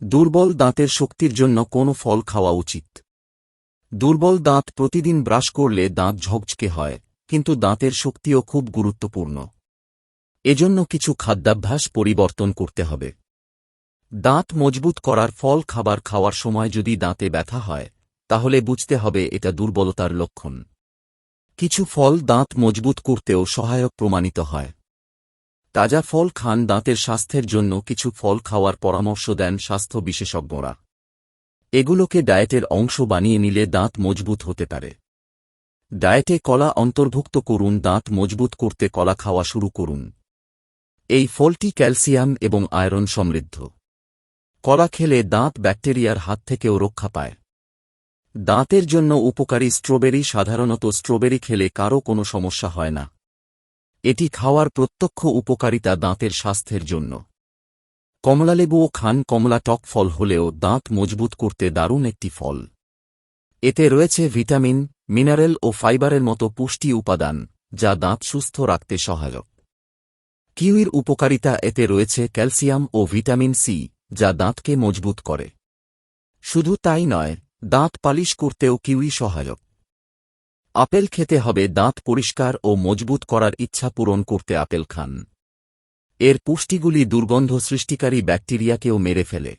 দুর্বল দাঁতের শক্তির জন্য কোন ফল খাওয়া উচিত। দুর্বল দাঁত প্রতিদিন ব্রাশ করলে দাঁত ঝকঝকে হয়, কিন্তু দাঁতের শক্তিও খুব গুরুত্বপূর্ণ। এজন্য কিছু খাদ্যাভ্যাস পরিবর্তন করতে হবে। দাঁত মজবুত করার ফল খাবার খাওয়ার সময় যদি দাঁতে ব্যথা হয়, তাহলে বুঝতে হবে এটা দুর্বলতার লক্ষণ। কিছু ফল দাঁত মজবুত করতেও সহায়ক প্রমাণিত হয়। তাজা ফল খান দাঁতের স্বাস্থ্যের জন্য কিছু ফল খাওয়ার পরামর্শ দেন স্বাস্থ্য বিশেষজ্ঞরা। এগুলোকে ডায়েটের অংশ বানিয়ে নিলে দাঁত মজবুত হতে পারে। ডায়েটে কলা অন্তর্ভুক্ত করুন, দাঁত মজবুত করতে কলা খাওয়া শুরু করুন। এই ফলটি ক্যালসিয়াম এবং আয়রন সমৃদ্ধ। কলা খেলে দাঁত ব্যাকটেরিয়ার হাত থেকেও রক্ষা পায়। দাঁতের জন্য উপকারী স্ট্রবেরি সাধারণত স্ট্রবেরি খেলে কারও কোনো সমস্যা হয় না। এটি খাওয়ার প্রত্যক্ষ উপকারিতা দাঁতের স্বাস্থ্যের জন্য। কমলালেবুও খান কমলা টক ফল হলেও দাঁত মজবুত করতে দারুণ একটি ফল। এতে রয়েছে ভিটামিন, মিনারেল ও ফাইবারের মতো পুষ্টি উপাদান, যা দাঁত সুস্থ রাখতে সহায়ক। কিউইর উপকারিতা এতে রয়েছে ক্যালসিয়াম ও ভিটামিন সি, যা দাঁতকে মজবুত করে। শুধু তাই নয়, দাঁত পালিশ করতেও কিউই সহায়ক। আপেল খেতে হবে দাঁত পরিষ্কার ও মজবুত করার ইচ্ছা পূরণ করতে আপেল খান। এর পুষ্টিগুলি দুর্গন্ধ সৃষ্টিকারী ব্যাকটেরিয়াকেও মেরে ফেলে।